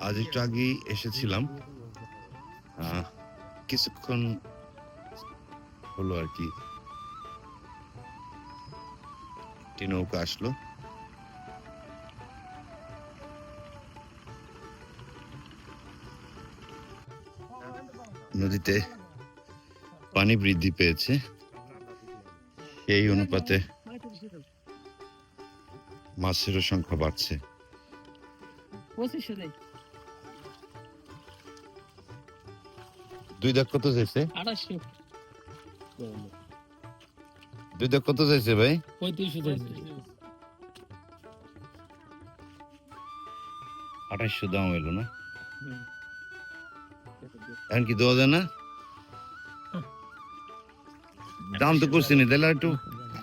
আজ একটু আগেই এসেছিলাম। কিছুক্ষণ হলো আর কি। নৌকা আসলো। নদীতে পানি বৃদ্ধি পেয়েছে। এই অনুপাতে মাছেরও সংখ্যা বাড়ছে। দুই দাগ কত চাইছে? দুই দাগ কত চাইছে ভাই? আঠাইশশো দাম এলো না। এখন কি দেওয়া যায় না? দাম তো করছি নি তাহলে একটু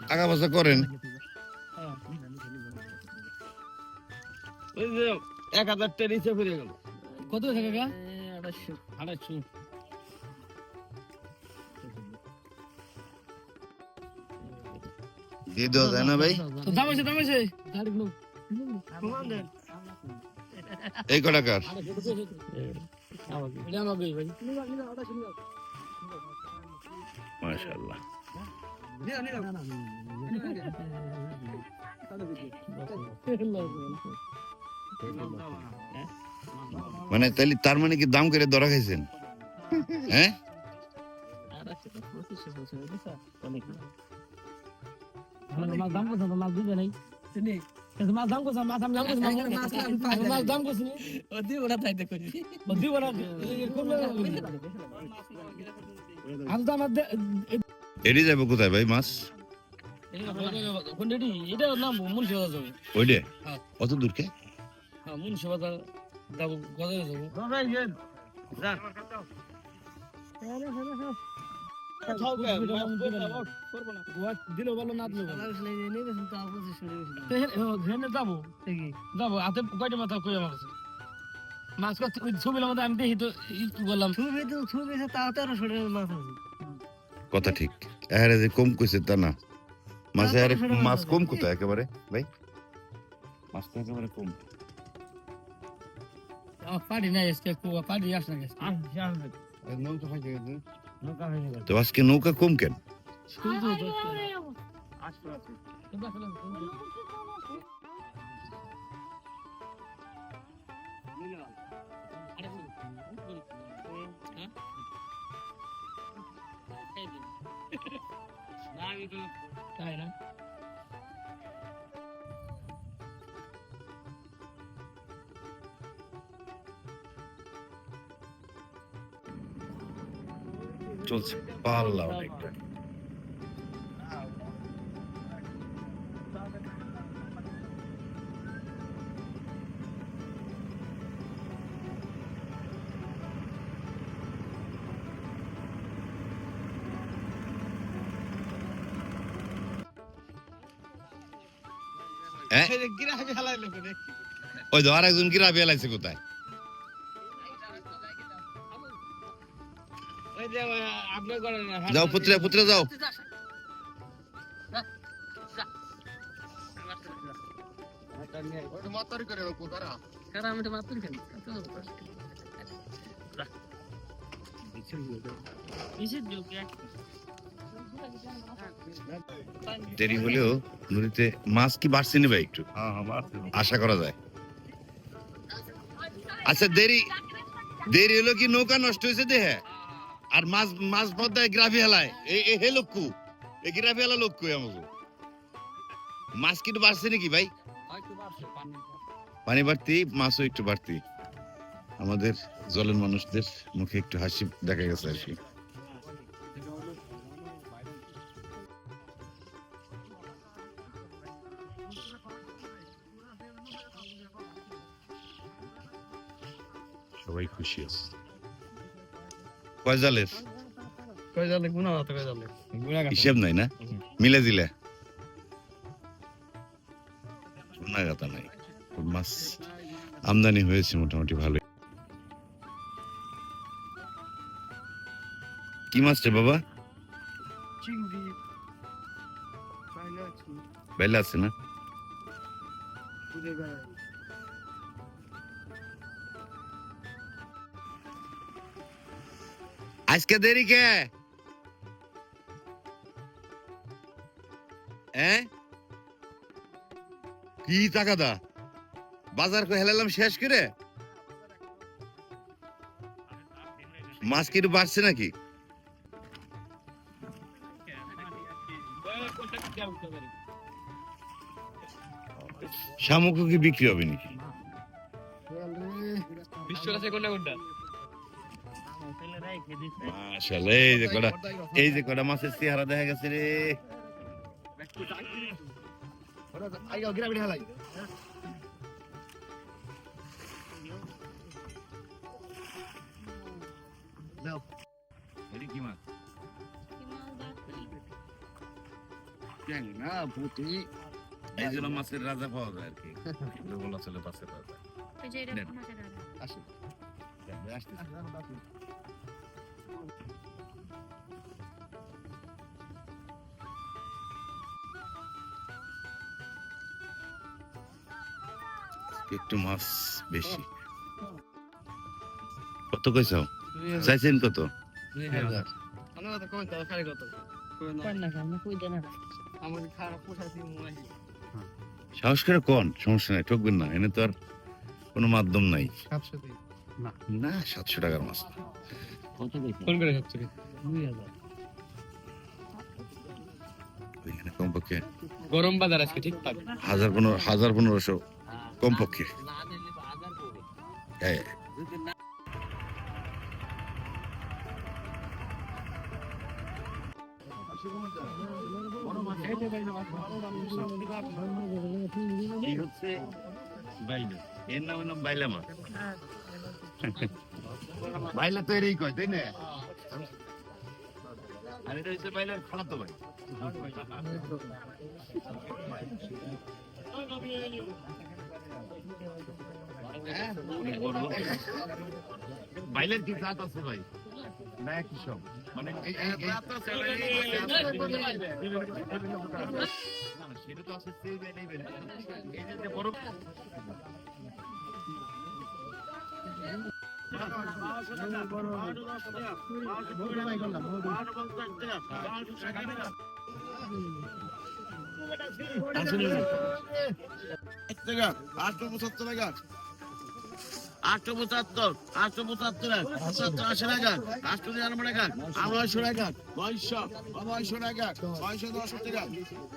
টাকা পয়সা করেন। ওই যে এক হাজার টাকা নিচে ফিরে গেল। কত হয়েছে কাকা? আঠাশশো আঠাশশো দিয়ে দেওয়া যায় না ভাই? দাম আছে দাম আছে। এই কটাকার এটা আমাকে ভাই। মাশাআল্লাহ। মানে তাহলে তার মানে কি দাম করে ধরা খাইছেন? হ্যাঁ? যাব কোথায় ভাই মাছ? এটা ওইটে। অত দূর কে? হ্যাঁ মুন্সিবাজার যাব। গজারে যাব। মাছ আমি দেখি তো বললাম? তাও মাছ আছে। কথা ঠিক। এহারে যে কম কইছে তা না। মাছ এহারে মাছ কম কোথায় একেবারে ভাই? মাছ তো একেবারে কম। তো আজকে নৌকা কম কেন? তাই না চলছে পাল্লা অনেকটা। হ্যাঁ ওই তো আর একজন কিরা বেলাইছে কোথায়? যাও পুত্রে পুত্রে যাও। দেরি হলেও নদীতে মাছ কি বাড়ছে নি ভাই একটু আশা করা যায়। আচ্ছা দেরি দেরি হলো কি নৌকা নষ্ট হয়েছে দেহে? আর মাছ মাছ পদ্মায় গ্রাফি হেলায়। এই হে লোক কু? এই গ্রাফি হেলা লোক কু আমাকে মাছ কিন্তু বাড়ছে নাকি ভাই? পানি বাড়তি, মাছও একটু বাড়তি। আমাদের জলের মানুষদের মুখে একটু হাসি দেখা গেছে আর কি। সবাই খুশি আছে। কয় জালের? কয় জালে গুণা কয় জালে হিসেব নাই না? মিলে দিলে? নাগাতা নাই। মাছ আমদানি হয়েছে মোটামুটি ভালো কি মাছ রে বাবা? চিংড়ি। বাইলে আছে। না? আজকে দেরি কে? হ্যাঁ কি টাকা দা বাজার করে হেলালাম শেষ করে? মাছ কি একটু বাড়ছে নাকি? শামুক কি বিক্রি হবে নাকি? মাশাআল্লাহ এই যে কটা এই যে কটা মাছের চেহারা দেখা গেছে রে। কি মাছ? না পুঁটি। এই জন্য মাছের রাজা পাওয়া যায় আর কি। বলা চলে মাছের রাজা। আসে আসতেছে একটু মাছ বেশি। কত কইছ? চাইছেন কত? সাহস করে কোন সমস্যা নাই ঠকবেন না। এনে তো আর কোনো মাধ্যম নাই। না। সাতশো টাকার মাছ ফোন করে কমপক্ষে গরম বাজার আজকে ঠিক পাবে। হাজার পনেরো হাজার পনেরোশো কমপক্ষে। হ্যাঁ। এই হচ্ছে বাইলা। এর নাম বাইলা মাছ বাইলা তো এরই কয় তাই না? আর এটা হচ্ছে বাইলার খালাতো ভাই। বাইলের কি জাত আছে ভাই না একই সব। মানে সেটা তো আছে সেই বাইল, এই যে বড় টাকা আটশো পঁচাত্তর টাকা। আটশো পঁচাত্তর আটশো পঁচাত্তর পঁচাত্তর আশি টাকা আটশো নিরানব্বই টাকা নয়শো টাকা নয়শো নয়শো টাকা নয়শো দশ টাকা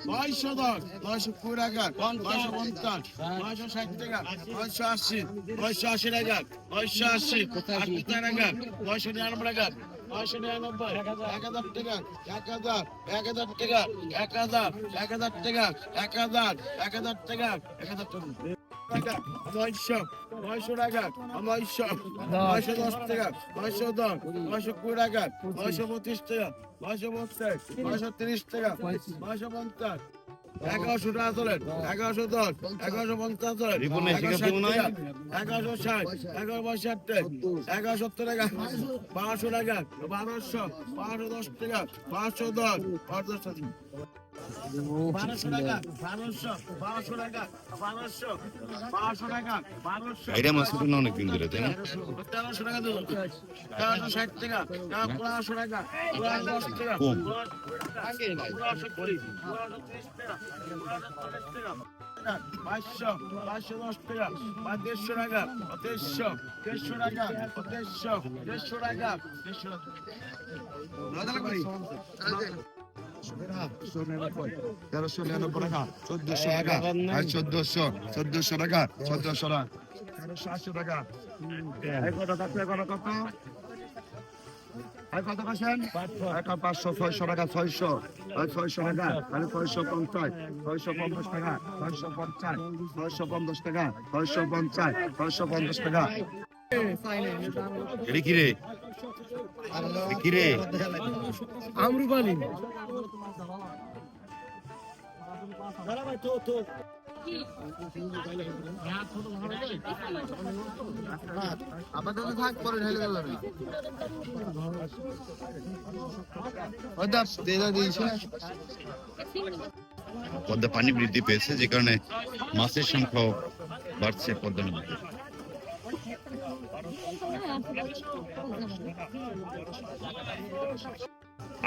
নয়শো দশ নয়শো কুড়ি টাকা নয়শো পঞ্চাশ নয়শো ষাট টাকা নয়শো আশি নয়শো আশি টাকা নয়শো আশি আশি টাকা নয়শো নিরানব্বই টাকা নয়শো নিরানব্বই, এক হাজার টাকা এক হাজার এক হাজার টাকা এক হাজার এক হাজার টাকা এক হাজার এক হাজার টাকা এক হাজার টাকা নয়শো নয়শো টাকা নয়শো নয়শো দশ টাকা নয়শো দশ নয়শো কুড়ি টাকা নয়শো পঁচিশ টাকা নয়শো পঞ্চাশ নয়শো তিরিশ টাকা নয়শো পঞ্চাশ এগারোশো টাকা তোলেন এগারোশো দশ এগারোশো পঞ্চাশ তোলেন? এগারোশো ষাট এগারো পঁয়ষট্টি এগারো সত্তর টাকা বারোশো টাকা বারোশো বারোশো দশ টাকা পাঁচশো দশ পাঁচশো টাকা টাকা টাকা টাকা এটা মাছ উঠে না অনেকদিন ধরে, তাই না? টাকা টাকা টাকা পনেরোশো দশ টাকা টাকা টাকা টাকা পাঁচ দেড়শো টাকা দেড়শো দেড়শো টাকা দেড়শো দেড়শো টাকা দেড়শো তেরোশো নিরানব্বই টাকা, চোদ্দশো টাকা আর চোদ্দশো চোদ্দশো টাকা চোদ্দশো টাকা, তেরোশো আশি টাকা। কত কত? কত কাছেন একটা পাঁচশো, ছয়শো টাকা, ছয়শো। ছয়শো টাকা তাহলে ছয়শো পঞ্চাশ ছয়শো পঞ্চাশ টাকা ছয়শো পঞ্চাশ টাকা। এটা কি রে? কি রে? আমরুপালি আমাদের তো থাক পরে ঢেলে গেল ওই দাস দে দা দিয়েছে পদ্মা পানি বৃদ্ধি পেয়েছে যে কারণে মাছের সংখ্যাও বাড়ছে পদ্মা নদীতে।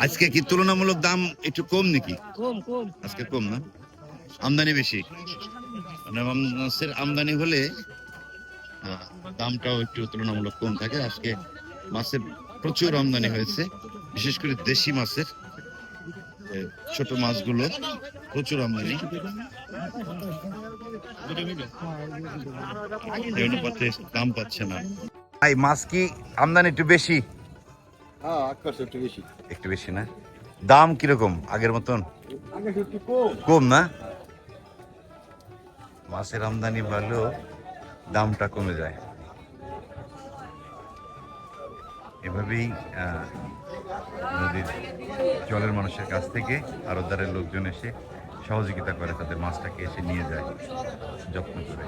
আজকে কি তুলনামূলক দাম একটু কম নাকি? কম কম। আজকে কম না? আমদানি বেশি। মাছের আমদানি হলে দামটাও একটু তুলনামূলক কম থাকে। আজকে মাছের প্রচুর আমদানি হয়েছে। বিশেষ করে দেশি মাছের ছোট মাছগুলো প্রচুর আমদানি। অনুপাতে দাম পাচ্ছে না। ভাই মাছ কি আমদানি একটু বেশি? হ্যাঁ একটু বেশি। একটু বেশি না? দাম কীরকম আগের মতন? কম। না? মাছের আমদানি ভালো দামটা কমে যায়। এভাবেই নদীর জলের মানুষের কাছ থেকে আরদারের লোকজন এসে সহযোগিতা করে তাদের মাছটাকে এসে নিয়ে যায় যত্ন করে।